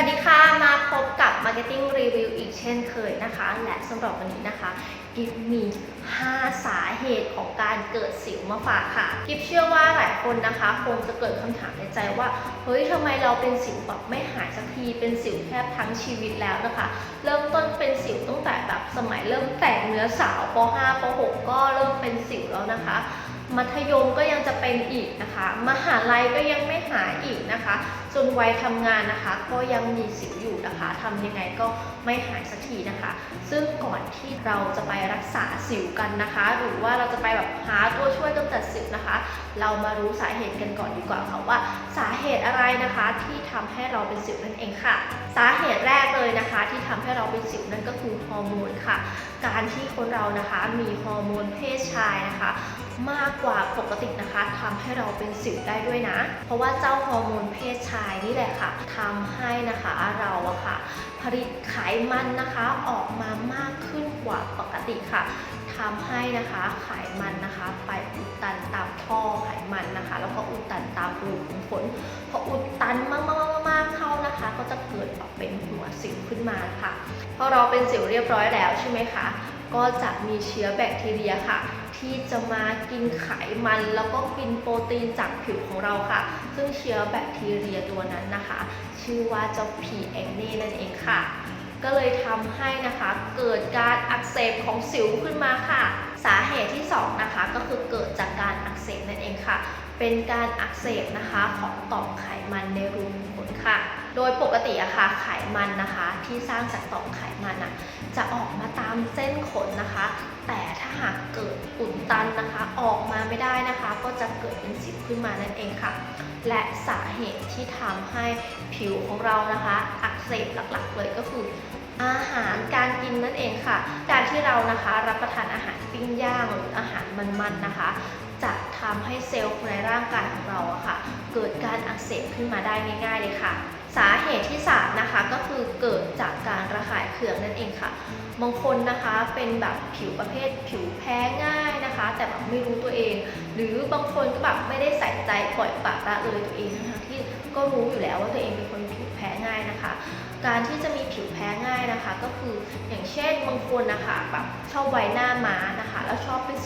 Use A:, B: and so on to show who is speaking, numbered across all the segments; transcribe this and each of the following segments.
A: วัสดีค่ะ มาพบกับ Marketing Review อีกเช่นเคยนะคะ และสำหรับวันนี้นะคะกิฟมี 5 สาเหตุของการเกิดสิวมาฝากค่ะกิฟเชื่อว่าหลายคนนะคะคงจะเกิดคำถามในใจว่า เฮ้ยทำไมเราเป็นสิวแบบไม่หายสักที เป็นสิวแทบทั้งชีวิตแล้วนะคะ เริ่มต้นเป็นสิวตั้งแต่แบบสมัยเริ่มแตกเนื้อสาวป .5 ป .6 ก็เริ่มเป็นสิวแล้วนะคะ มัธยมก็ยังจะเป็นอีกนะคะ มหาลัยก็ยังไม่หายอีกนะคะจนวัยทำงานนะคะ ก็ยังมีสิวอยู่นะคะทำยังไงก็ไม่หายสักทีนะคะ ซึ่งก่อนที่เราจะไปรักษาสิวกันนะคะ หรือว่าเราจะไปแบบหาตัวช่วยกำจัดสิวนะคะ เรามารู้สาเหตุกันก่อนดีกว่าค่ะว่าสาเหตุอะไรนะคะที่ทำให้เราเป็นสิวนั่นเองค่ะ สาเหตุแรกเลยนะคะ ที่ทำให้เราเป็นสิวนั่นก็คือฮอร์โมนค่ะ การที่คนเรานะคะมีฮอร์โมนเพศชายนะคะ มากกว่าปกตินะคะทำให้เราเป็นสิวได้ด้วยนะ เพราะว่าเจ้าฮอร์โมนเพศชายนี่แหละค่ะทำให้นะคะเราอะค่ะ ผลิตไขมันนะคะออกมามากขึ้นกว่าปกติค่ะทำให้นะคะไขมันนะคะ ไปอุดตันตามท่อไขมันนะคะ แล้วก็อุดตันตามรูขุมขนพออุดตันมากๆๆๆเข้านะคะ ก็จะเกิดแบบเป็นหัวสิวขึ้นมาค่ะพอเราเป็นสิวเรียบร้อยแล้วใช่ไหมคะก็จะมีเชื้อแบคทีเรียค่ะ ที่จะมากินไขมัน แล้วก็กินโปรตีนจากผิวของเราค่ะ ซึ่งเชื้อแบคทีเรียตัวนั้นนะคะ ชื่อว่าเจ้า P. a n e นั่นเองค่ะ ก็เลยทำให้นะคะเกิดการอักเสบของสิวขึ้นมาค่ะ สาเหตุที่สองนะคะก็คือเกิดจากการอักเสบนั่นเองค่ะ เป็นการอักเสบนะคะของต่อมไขมันในรูขุมขนค่ะ โดยปกติอะค่ะไขมันนะคะที่สร้างจากต่อมไขมันอะจะออกมาตามเส้นขนนะคะ แต่ถ้าหากเกิดอุดตันนะคะ ออกมาไม่ได้นะคะ ก็จะเกิดเป็นสิวขึ้นมานั่นเองค่ะ และสาเหตุที่ทำให้ผิวของเรานะคะ อักเสบหลักๆ เลยก็คืออาหารการกินนั่นเองค่ะ การที่เรานะคะรับประทานอาหารปิ้งย่างหรืออาหารมันๆนะคะ จะทำให้เซลล์ในร่างกายของเราอะค่ะ เกิดการอักเสบขึ้นมาได้ง่ายๆเลยค่ะ สาเหตุที่สามนะคะก็คือเกิดจากการระคายเคืองนั่นเองค่ะบางคนนะคะเป็นแบบผิวประเภทผิวแพ้ง่ายนะคะ แต่แบบไม่รู้ตัวเอง หรือบางคนก็แบบไม่ได้ใส่ใจปล่อยปละละเลยตัวเองนะคะที่ก็รู้อยู่แล้วว่าตัวเองเป็นคนผิวแพ้ง่ายนะคะ การที่จะมีผิวแพ้ง่ายนะคะ ก็คืออย่างเช่นบางคนนะคะแบบชอบไว้หน้าม้านะคะ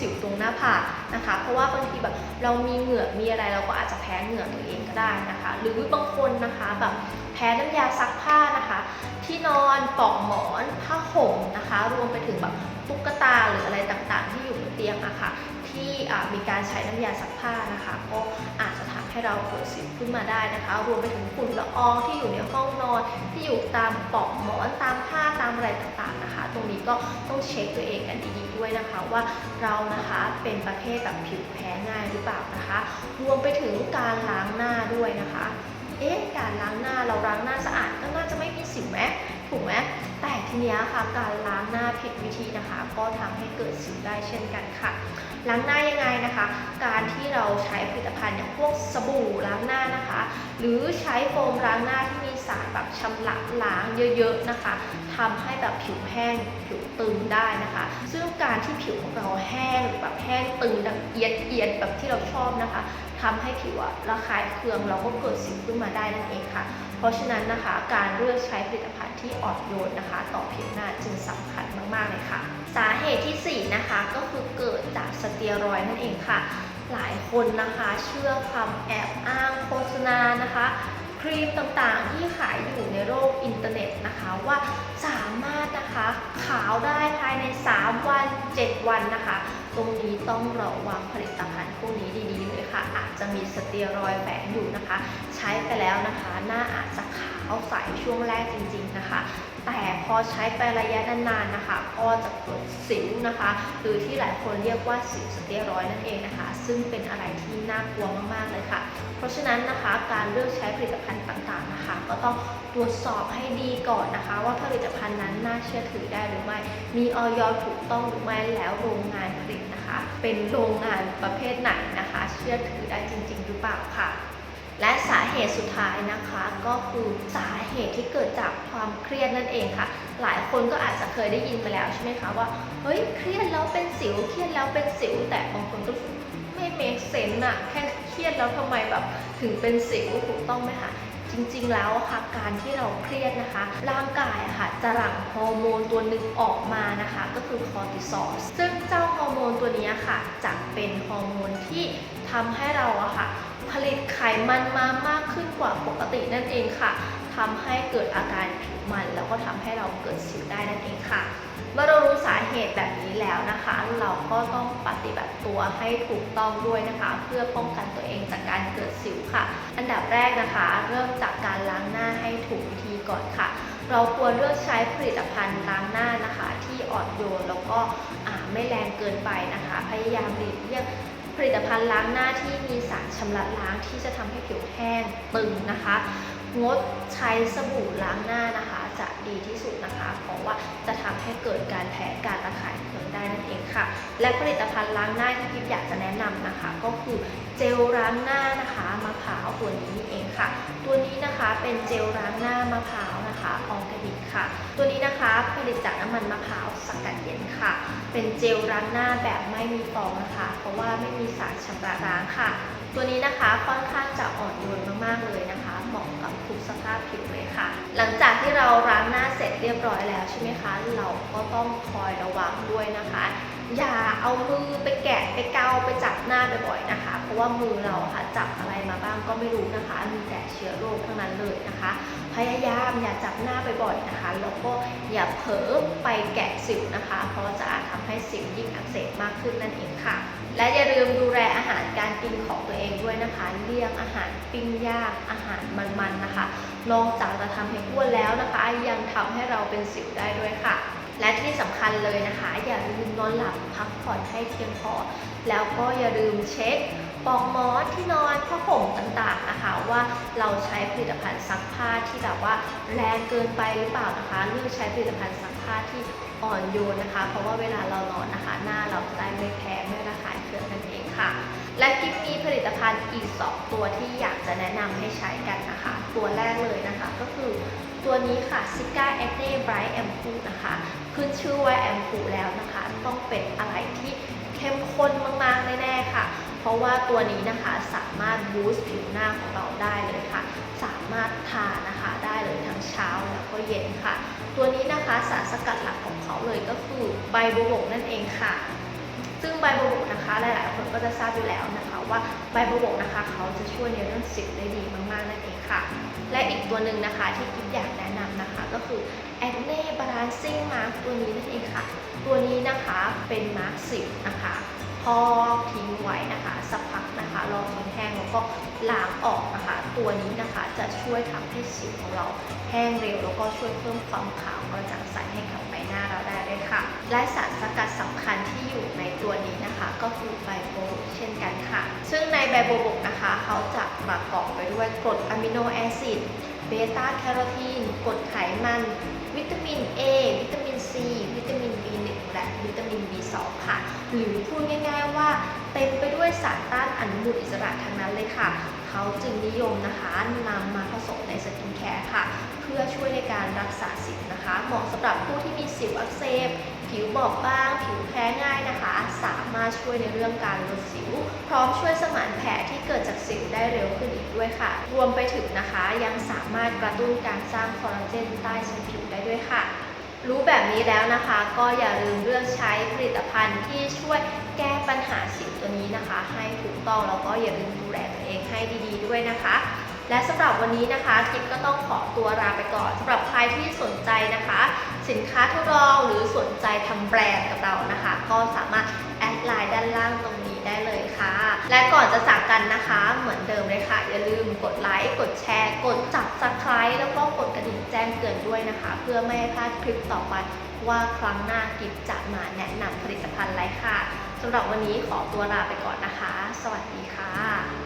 A: สิวตรงหน้าผากนะคะ เพราะว่าบางทีแบบเรามีเหงื่อมีอะไรเราก็อาจจะแพ้เหงื่อตัวเองก็ได้นะคะ หรือบางคนนะคะแบบแพ้น้ำยาซักผ้านะคะ ที่นอนปลอกหมอนผ้าห่มนะคะ รวมไปถึงแบบตุ๊กตาหรืออะไรต่างๆ ที่อยู่บนเตียงอะค่ะที่มีการใช้น้ำยาซักผ้านะคะ ก็อาจจะ ให้เราเกิดสิวขึ้นมาได้นะคะ รวมไปถึงฝุ่นละอองที่อยู่ในห้องนอน ที่อยู่ตามปลอกหมอนตามผ้าตามอะไรต่างๆนะคะ ตรงนี้ก็ต้องเช็คตัวเองกันดีๆด้วยนะคะว่าเรานะคะเป็นประเภทแบบผิวแพ้ง่ายหรือเปล่านะคะ รวมไปถึงการล้างหน้าด้วยนะคะ เอ๊ะการล้างหน้าเราล้างหน้าสะอาดก็น่าจะไม่มีสิวไหม ถูกไหมแต่ทีนี้ค่ะการล้างหน้าผิดวิธีนะคะ ก็ทำให้เกิดสิวได้เช่นกันค่ะ ล้างหน้ายังไงนะคะ การที่เราใช้ผลิตภัณฑ์อย่างพวกสบู่ล้างหน้านะคะ หรือใช้โฟมล้างหน้าที่มีสารแบบชำระล้างเยอะๆนะคะทำให้แบบผิวแห้งผิวตึงได้นะคะ ซึ่งการที่ผิวของเราแห้งแบบแห้งตึงดังเอียดเอียดแบบที่เราชอบนะคะ ทำให้ผิวอะระคายเคืองเราก็เกิดสิวขึ้นมาได้นั่นเองค่ะ เพราะฉะนั้นนะคะการเลือกใช้ผลิตภัณฑ์ที่อ่อนโยนนะคะ ต่อผิวหน้าจึงสำคัญมากๆเลยค่ะ สาเหตุที่ 4 นะคะก็คือเกิดจากสเตียรอยนั่นเองค่ะ หลายคนนะคะเชื่อคำแอบอ้างโฆษณานะคะ ครีมต่างๆ ที่ขายอยู่ในโลกอินเทอร์เน็ตนะคะว่าสามารถนะคะขาวได้ภายใน 3 วัน 7 วันนะคะ ตรงนี้ต้องระวังผลิตภัณฑ์พวกนี้ดีๆเลยค่ะ อาจจะมีสเตียรอยด์แฝงอยู่นะคะ ใช้ไปแล้วนะคะ หน้าอาจจะขาวใสช่วงแรกจริง ๆนะคะ แต่พอใช้ไประยะนานๆนะคะ ก็จะเกิดสิวนะคะ หรือที่หลายคนเรียกว่าสิวสเตียรอยด์นั่นเองนะคะ ซึ่งเป็นอะไรที่น่ากลัวมากๆเลยค่ะ ราะฉะนั้นนะคะการเลือกใช้ผลิตภัณฑ์ต่างๆนะคะ ก็ต้องตรวจสอบให้ดีก่อนนะคะ ว่าผลิตภัณฑ์นั้นน่าเชื่อถือได้หรือไม่ มีออยถูกต้องหรือไม่แล้วโรงงานผลิตนะคะ เป็นโรงงานประเภทไหนนะคะ เชื่อถือได้จริง ๆ หรือเปล่าค่ะและสาเหตุสุดท้ายนะคะก็คือสาเหตุที่เกิดจากความเครียดนั่นเองค่ะ หลายคนก็อาจจะเคยได้ยินมาแล้วใช่ไหมคะว่าเฮ้ยเครียดแล้วเป็นสิวเครียดแล้วเป็นสิวแต่บางคนก็ไม่ make sense อะแค่ รียดแล้วทำไมแบบถึงเป็นสิวถูกต้องไหมคะจริงๆ แล้วอะค่ะการที่เราเครียดนะคะ ร่างกายอะค่ะจะหลั่งฮอร์โมนตัวหนึ่งออกมานะคะ ก็คือคอร์ติซอลซึ่งเจ้าฮอร์โมนตัวนี้ค่ะจะเป็นฮอร์โมนที่ทำให้เราอะค่ะผลิตไขมันมามากขึ้นกว่าปกตินั่นเองค่ะทำให้เกิดอาการผิวมัน แล้วก็ทำให้เราเกิดสิวได้นั่นเองค่ะเมื่อเรารู้สา เหตุแบบนี้แล้วนะคะ เราก็ต้องปฏิบัติตัวให้ถูกต้องด้วยนะคะ เพื่อป้องกันตัวเองจากการเกิดสิวค่ะ อันดับแรกนะคะ เริ่มจากการล้างหน้าให้ถูกวิธีก่อนค่ะ เราควรเลือกใช้ผลิตภัณฑ์ล้างหน้านะคะ ที่อ่อนโยนแล้วก็ไม่แรงเกินไปนะคะ พยายามหลีกเลี่ยงผลิตภัณฑ์ล้างหน้าที่มีสารชำระล้างที่จะทำให้ผิวแห้งตึงนะคะ งดใช้สบู่ล้างหน้านะคะ จะดีที่สุดนะคะ เพราะว่าจะทำให้เกิดการแพ้การระคายเคืองได้นั่นเองค่ะ และผลิตภัณฑ์ล้างหน้าที่พิมอยากจะแนะนำนะคะ ก็คือเจลล้างหน้านะคะมะพร้าวตัวนี้นี่เองค่ะ ตัวนี้นะคะเป็นเจลล้างหน้ามะพร้าวนะคะออร์แกนิกค่ะ ตัวนี้นะคะผลิตจากน้ำมันมะพร้าวสกัดเย็นค่ะ เป็นเจลล้างหน้าแบบไม่มีฟองนะคะ เพราะว่าไม่มีสารชำระล้างค่ะ ตัวนี้นะคะค่อนข้างจะอ่อนโยนมากๆเลยนะคะเหมาะ ภาพผิวเลยค่ะ หลังจากที่เราล้างหน้าเสร็จเรียบร้อยแล้วใช่ไหมคะ เราก็ต้องคอยระวังด้วยนะคะ อย่าเอามือไปแกะไปเกาไปจับหน้าบ่อยๆนะคะ เพราะว่ามือเราค่ะจับอะไรมาบ้างก็ไม่รู้นะคะ มีแต่เชื้อโรคทั้งนั้นเลยนะคะ พยายามอย่าจับหน้าบ่อยๆนะคะ แล้วก็อย่าเผลอไปแกะสิวนะคะ เพราะจะอาจทำให้สิวยิ่งอักเสบมากขึ้นนั่นเองค่ะ และอย่าลืมดูแลอาหารการกินของตัวเองด้วยนะคะ เลี่ยงอาหารปิ้งย่างอาหารมันๆนะคะ นอกจากจะทำให้อ้วนแล้วนะคะ ยังทำให้เราเป็นสิวได้ด้วยค่ะ และที่สำคัญเลยนะคะ อย่าลืมนอนหลับพักผ่อนให้เพียงพอ แล้วก็อย่าลืมเช็คปลอกหมอนที่นอนผ้าห่มต่างๆนะคะว่าเราใช้ผลิตภัณฑ์ซักผ้าที่แบบว่าแรงเกินไปหรือเปล่านะคะเลือกใช้ผลิตภัณฑ์ซักผ้าที่อ่อนโยนนะคะ เพราะว่าเวลาเรานอนนะคะ หน้าเราจะได้ไม่แพ้ไม่ระคายเคืองนั่นเองค่ะ และกิฟมีผลิตภัณฑ์อีก 2 ตัวที่อยากจะแนะนำให้ใช้กันนะคะ ตัวแรกเลยนะคะก็คือ ตัวนี้ค่ะ s i c a Acne Bright Ampoule นะคะ ขึ้นชื่อว่าแอมพูแล้วนะคะ ต้องเป็นอะไรที่เข้มข้นมากๆแน่ๆค่ะ เพราะว่าตัวนี้นะคะสามารถบูสต์ผิวหน้าของเราได้เลยค่ะ สามารถทานะคะได้เลยทั้งเช้าแล้วก็เย็นค่ะ ตัวนี้นะคะสารสกัดหลักของเขาเลยก็คือใบบัวบกนั่นเองค่ะ ซึ่งใบบัวบกนะคะหลายๆคนก็จะทราบอยู่แล้วนะคะ ว่าใบบัวบกนะคะเขาจะช่วยในเรื่องสิวได้ดีมากๆนั่นเองค่ะ และอีกตัวหนึ่งนะคะที่กิ๊บอยากแนะนำนะคะ ก็คือ Acne Balancing Mask ตัวนี้นั่นเองค่ะ ตัวนี้นะคะเป็นมาร์กสิวนะคะพอกทิ้งไว้นะคะสักพักนะคะรอมันแห้งแล้วก็ล้างออกนะคะ ตัวนี้นะคะจะช่วยทำให้สิวของเราแห้งเร็ว แล้วก็ช่วยเพิ่มความขาวกระจ่างใสให้กับใบหน้าเราได้ด้วยค่ะและสาร ซึ่งในไบโบกนะคะ เขาจะประกอบไปด้วยกรดอะมิโนแอซิด เบต้าแคโรทีน กรดไขมัน วิตามิน A วิตามิน C วิตามิน B1 และวิตามิน B2 ค่ะ หรือพูดง่ายๆว่าเต็มไปด้วยสารต้านอนุมูลอิสระทั้งนั้นเลยค่ะ เขาจึงนิยมนะคะนำมาผสมในสกินแคร์ค่ะ เพื่อช่วยในการรักษาสิวนะคะ เหมาะสำหรับผู้ที่มีสิวอักเสบ ผิวบอบบาง ผิวแพ้ง่ายนะคะ สามารถช่วยในเรื่องการลดสิว ร้อมช่วยสมานแผลที่เกิดจากสิวได้เร็วขึ้นอีกด้วยค่ะ รวมไปถึงนะคะยังสามารถกระตุ้นการสร้างคอลลาเจนใต้ชั้นผิวได้ด้วยค่ะ รู้แบบนี้แล้วนะคะ ก็อย่าลืมเลือกใช้ผลิตภัณฑ์ที่ช่วยแก้ปัญหาสิวตัวนี้นะคะ ให้ถูกต้องแล้วก็อย่าลืมดูแลตัวเองให้ดีๆด้วยนะคะ และสำหรับวันนี้นะคะกิฟก็ต้องขอตัวลาไปก่อนสำหรับใครที่สนใจนะคะ สินค้าทดลองหรือสนใจทำแบรนด์กับเรานะคะ ก็สามารถแอดไลน์ด้านล่างตรง และก่อนจะจากกันนะคะ เหมือนเดิมเลยค่ะ อย่าลืมกดไลค์กดแชร์ กดจับสไครต์แล้วก็กดกระดิ่งแจ้งเตือนด้วยนะคะ เพื่อไม่ให้พลาดคลิปต่อไปว่าครั้งหน้ากิฟจะมาแนะนำผลิตภัณฑ์อะไรค่ะสำหรับวันนี้ขอตัวลาไปก่อนนะคะ สวัสดีค่ะ